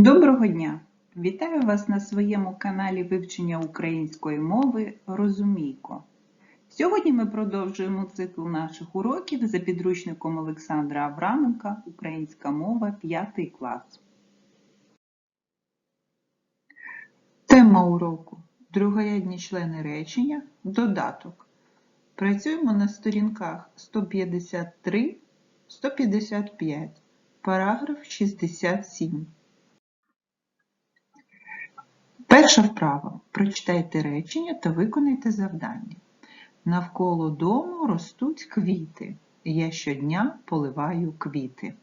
Доброго дня! Вітаю вас на своєму каналі вивчення української мови Розумійко. Сьогодні ми продовжуємо цикл наших уроків за підручником Олександра Авраменка Українська мова 5 клас. Тема уроку Другорядні члени речення Додаток. Працюємо на сторінках 153-155, параграф 67. Перша вправа. Прочитайте речення та виконайте завдання. Навколо дому ростуть квіти. Я щодня поливаю квіти.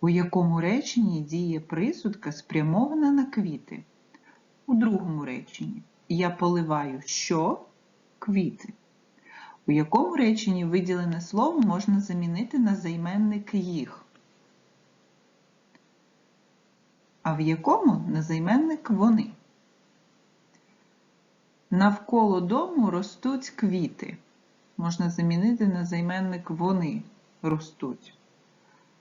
У якому реченні діє присудка спрямована на квіти? У другому реченні я поливаю що? Квіти. У якому реченні виділене слово можна замінити на займенник їх? А в якому на займенник вони? Навколо дому ростуть квіти. Можна замінити на займенник вони ростуть.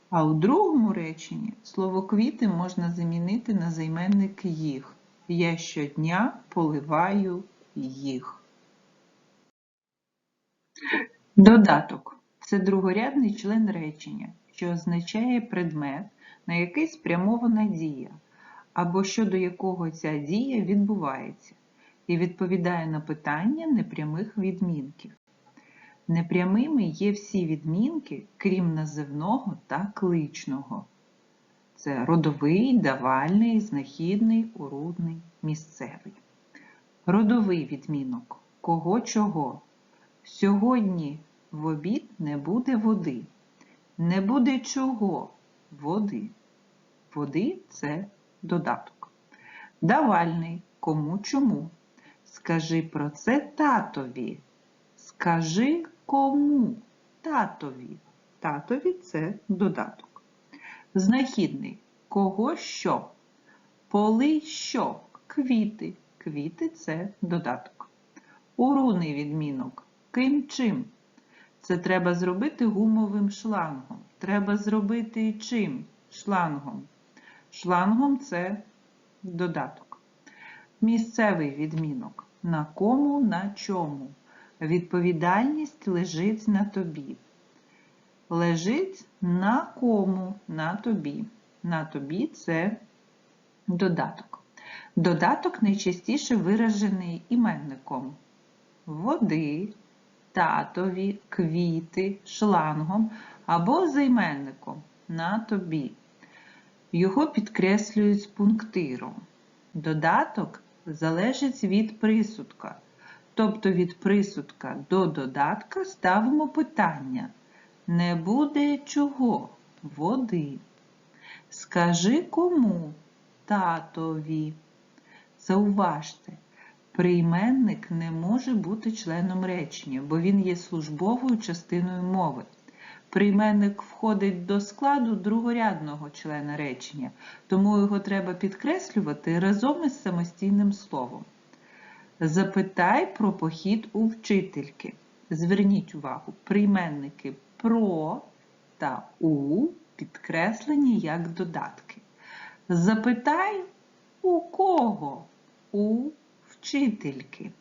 А у другому реченні слово квіти можна замінити на займенник їх. Я щодня поливаю їх. Додаток це другорядний член речення, що означає предмет, на який спрямована дія, або щодо якого ця дія відбувається і відповідає на питання непрямих відмінків. Непрямими є всі відмінки, крім називного та кличного. Це родовий, давальний, знахідний, урудний, місцевий. Родовий відмінок кого чого. Сьогодні в обід не буде води. Не буде чого води. Води це додаток. Давальний кому чому. Скажи про це татові. Скажи кому татові. Татові це додаток. Знахідний кого що? Поли що? Квіти. Квіти це додаток. Урудний відмінок. Ким чим? Це треба зробити гумовим шлангом. Треба зробити чим? Шлангом. Шлангом це додаток. Місцевий відмінок. На кому, на чому. Відповідальність лежить на тобі. Лежить на кому, на тобі. На тобі це додаток. Додаток найчастіше виражений іменником води, татові, квіти, шлангом або займенником на тобі. Його підкреслюють з пунктиром. Додаток залежить від присудка. Тобто від присудка до додатка ставимо питання. Не буде чого? Води. Скажи кому? Татові. Зауважте, прийменник не може бути членом речення, бо він є службовою частиною мови. Прийменник входить до складу другорядного члена речення, тому його треба підкреслювати разом із самостійним словом. Запитай про похід у вчительки. Зверніть увагу, прийменники про та у підкреслені як додатки. Запитай у кого? У вчительки.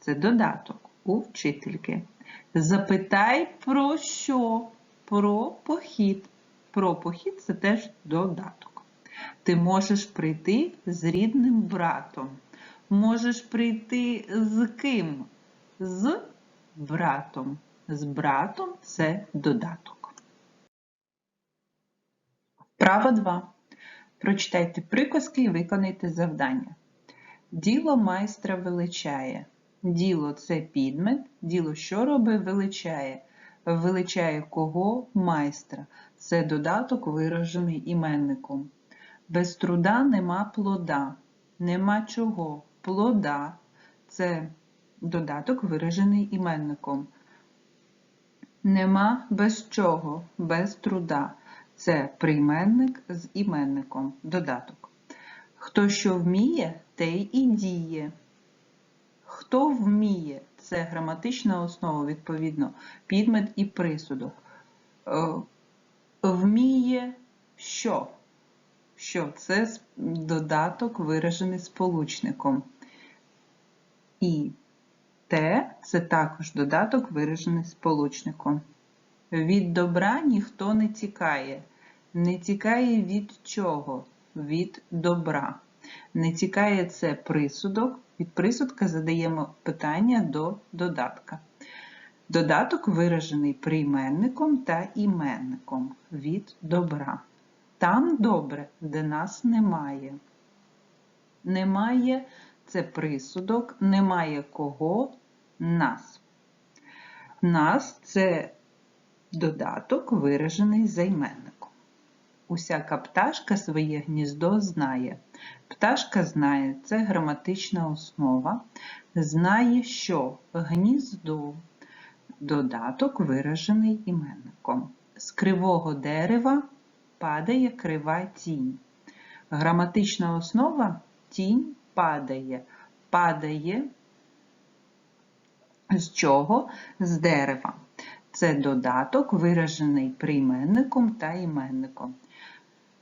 Це додаток у вчительки. Запитай про що? Про похід. Про похід це теж додаток. Ти можеш прийти з рідним братом. Можеш прийти з ким? З братом. З братом це додаток. Вправа 2. Прочитайте приказки і виконайте завдання. Діло майстра величає. Діло це підмет, діло що робить, величає. Величає кого майстра. Це додаток, виражений іменником. Без труда нема плода. Нема чого. Плода це додаток, виражений іменником. Нема без чого, без труда. Це прийменник з іменником. Додаток. Хто що вміє, той і діє. Хто вміє це граматична основа, відповідно, підмет і присудок. Вміє що? що це додаток, виражений сполучником. І те це також додаток, виражений сполучником. Від добра ніхто не тікає. Не тікає від чого? Від добра. Не тікає це присудок. Від присудка задаємо питання до додатка. Додаток виражений прийменником та іменником від добра. Там добре, де нас немає. Немає це присудок, немає кого нас. Нас це додаток, виражений займенником. Усяка пташка своє гніздо знає. Пташка знає це граматична основа. Знає, що гніздо додаток, виражений іменником. З кривого дерева падає крива тінь. Граматична основа тінь падає. Падає з чого? З дерева. Це додаток, виражений прийменником та іменником.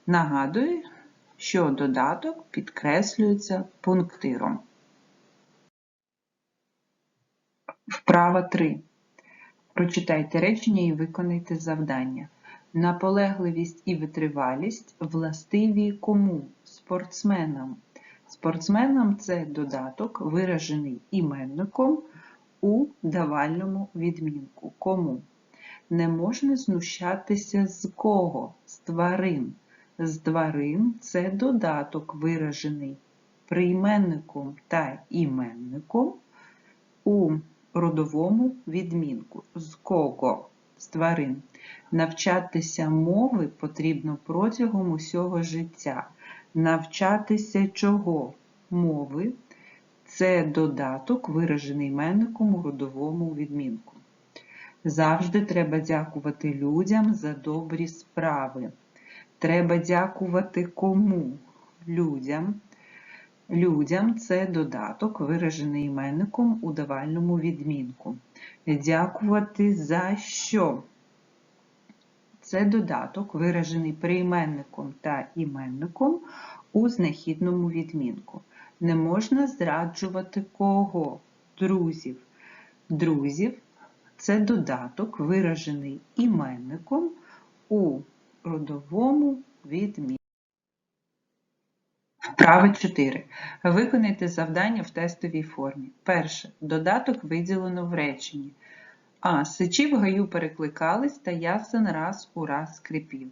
Нагадую, що додаток підкреслюється пунктиром. Вправа 3. Прочитайте речення і виконайте завдання. Наполегливість і витривалість властиві кому? Спортсменам. Спортсменам це додаток, виражений іменником у давальному відмінку. Кому? Не можна знущатися з кого? З тварин. З тварин це додаток, виражений прийменником та іменником у родовому відмінку. З кого? З тварин. Навчатися мови потрібно протягом усього життя. Навчатися чого? Мови це додаток, виражений іменником у родовому відмінку. Завжди треба дякувати людям за добрі справи. Треба дякувати кому? Людям. Людям це додаток, виражений іменником у давальному відмінку. Дякувати за що? Це додаток, виражений прийменником та іменником у знахідному відмінку. Не можна зраджувати кого? Друзів. Друзів це додаток, виражений іменником у родовому відмінку. Вправа 4. Виконайте завдання в тестовій формі. Перше. Додаток виділено в реченні. А. Сичі в гаю перекликались та ясен раз у раз скрипів.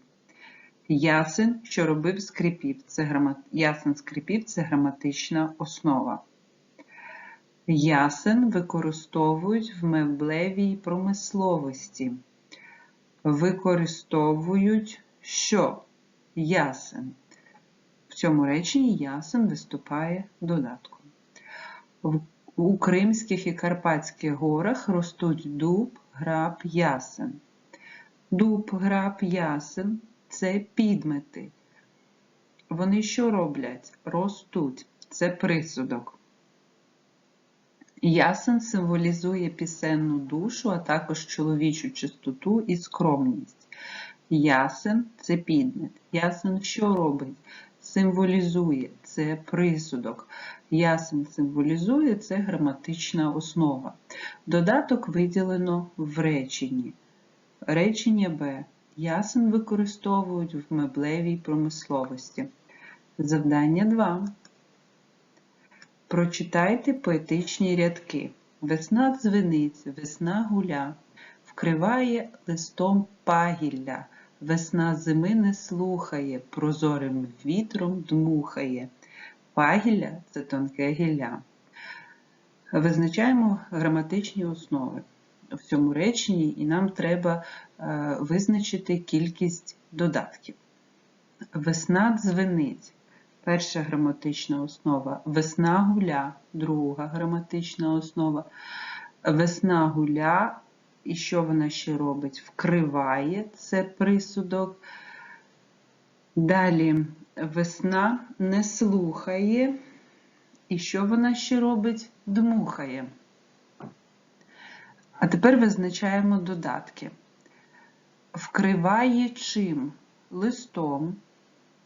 Ясен, що робив скрипів. Це грама... Ясен скрипів це граматична основа. Ясен використовують в меблевій промисловості. Використовують що? Ясен. В цьому реченні ясен виступає додатком. У Кримських і Карпатських горах ростуть дуб, граб, ясен. Дуб, граб, ясен це підмети. Вони що роблять? Ростуть. Це присудок. Ясен символізує пісенну душу, а також чоловічу чистоту і скромність. Ясен це підмет. Ясен що робить? Символізує це присудок. Ясен символізує це граматична основа. Додаток виділено в реченні. Речення Б. Ясен використовують в меблевій промисловості. Завдання 2. Прочитайте поетичні рядки. Весна дзвенить, весна гуля, вкриває листом пагілля, весна зими не слухає, прозорим вітром дмухає. Пагілля це тонке гілля. Визначаємо граматичні основи в цьому реченні, і нам треба е, визначити кількість додатків. Весна дзвенить. Перша граматична основа. Весна гуля, друга граматична основа. Весна гуля, і що вона ще робить? Вкриває це присудок. Далі весна не слухає, і що вона ще робить? Дмухає. А тепер визначаємо додатки. Вкриває чим? Листом.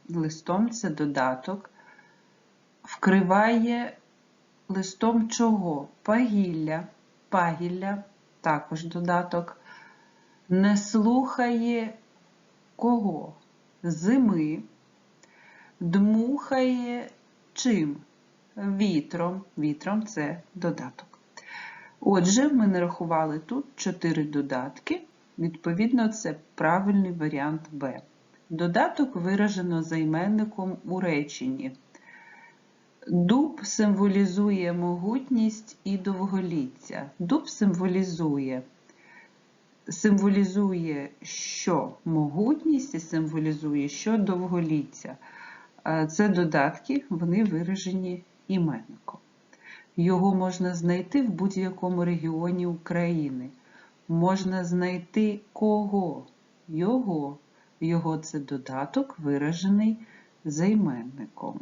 листом це додаток, вкриває листом чого? Пагілля, пагілля, також додаток, не слухає кого? Зими, дмухає чим? Вітром. Вітром це додаток. Отже, ми нарахували тут 4 додатки. Відповідно, це правильний варіант Б. Додаток виражено займенником у реченні. Дуб символізує могутність і довголіття. Дуб символізує, символізує що могутність і символізує що довголіття. Е, Це додатки, вони виражені іменником. Його можна знайти в будь-якому регіоні України. Можна знайти кого? Його. Його це додаток, виражений займенником.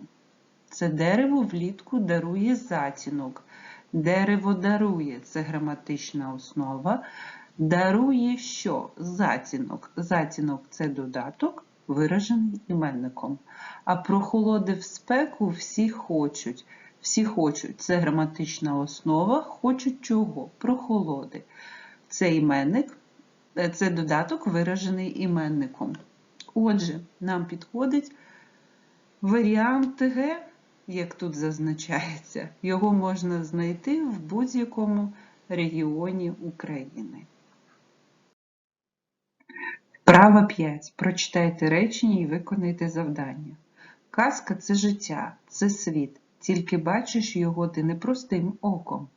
Це дерево влітку дарує затінок. Дерево дарує це граматична основа. Дарує що? Затінок. Затінок це додаток, виражений іменником. А прохолоди в спеку всі хочуть. Всі хочуть. Це граматична основа. Хочуть чого? Прохолоди. Це іменник, е, це додаток, виражений іменником. Отже, нам підходить варіант Г, як тут зазначається. Його можна знайти в будь-якому регіоні України. Вправа 5. Прочитайте речення і виконайте завдання. Казка це життя, це світ, тільки бачиш його ти непростим оком.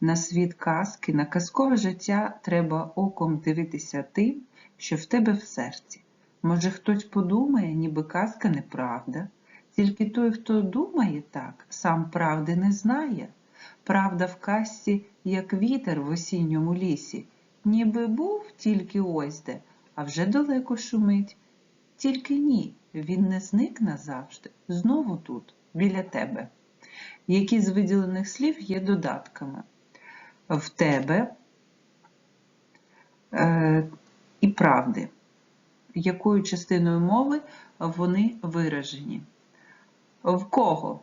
На світ казки, на казкове життя треба оком дивитися тим, що в тебе в серці. Може, хтось подумає, ніби казка неправда. Тільки той, хто думає так, сам правди не знає. Правда в казці, як вітер в осінньому лісі, ніби був тільки ось де, а вже далеко шумить. Тільки ні, він не зник назавжди, знову тут, біля тебе. Які з виділених слів є додатками? В тебе е, і правди. Якою частиною мови вони виражені? В кого?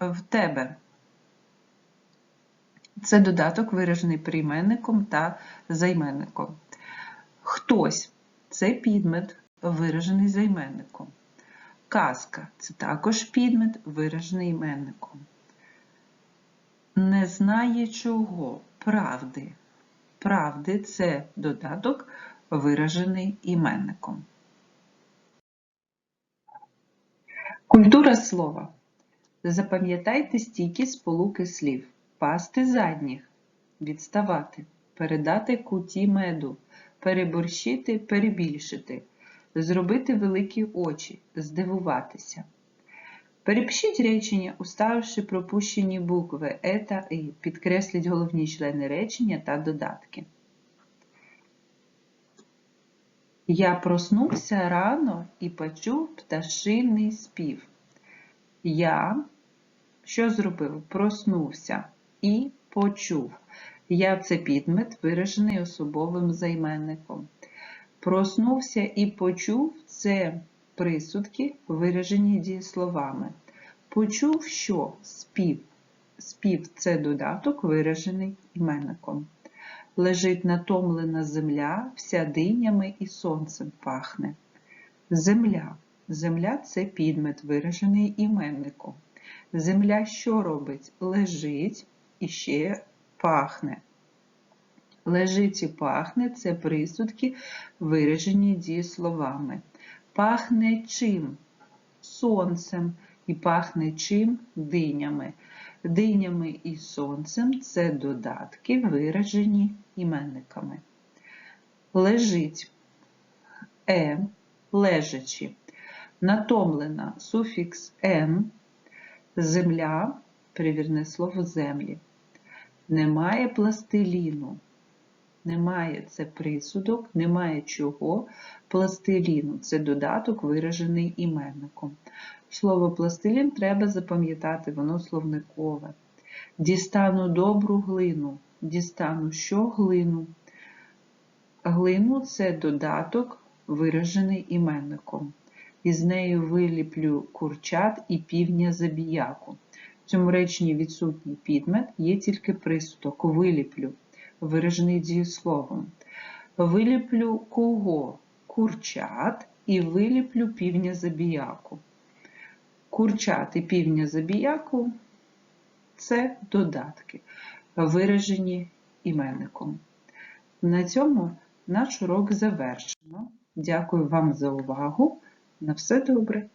В тебе. Це додаток, виражений прийменником та займенником. Хтось це підмет, виражений займенником. Казка це також підмет, виражений іменником. Не знає чого. Правди. Правди це додаток, виражений іменником. Культура слова. Запам'ятайте стійкі сполуки слів. Пасти задніх, відставати, передати куті меду, переборщити, перебільшити, зробити великі очі, здивуватися. Перепишіть речення, уставивши пропущені букви Е та И, підкресліть головні члени речення та додатки. Я проснувся рано і почув пташиний спів. Я що зробив? Проснувся і почув. Я це підмет, виражений особовим займенником. Проснувся і почув це присудки, виражені дієсловами. Почув, що спів. Спів це додаток, виражений іменником. Лежить натомлена земля, вся динями і сонцем пахне. Земля. Земля це підмет, виражений іменником. Земля що робить? Лежить і ще пахне. Лежить і пахне це присудки, виражені дієсловами. Пахне чим? Сонцем. І пахне чим? Динями. Динями і сонцем це додатки, виражені іменниками. Лежить е, лежачи. Натомлена суфікс ен, земля, привірне слово землі. Немає пластиліну. Немає це присудок, немає чого. Пластиліну це додаток, виражений іменником. Слово пластилін треба запам'ятати, воно словникове. Дістану добру глину. Дістану що глину? Глину це додаток, виражений іменником. Із нею виліплю курчат і півня забіяку. В цьому реченні відсутній підмет, є тільки присудок виліплю, виражений дієсловом. Виліплю кого? Курчат і виліплю півня забіяку. Курчат і півня забіяку це додатки, виражені іменником. На цьому наш урок завершено. Дякую вам за увагу. На все добре!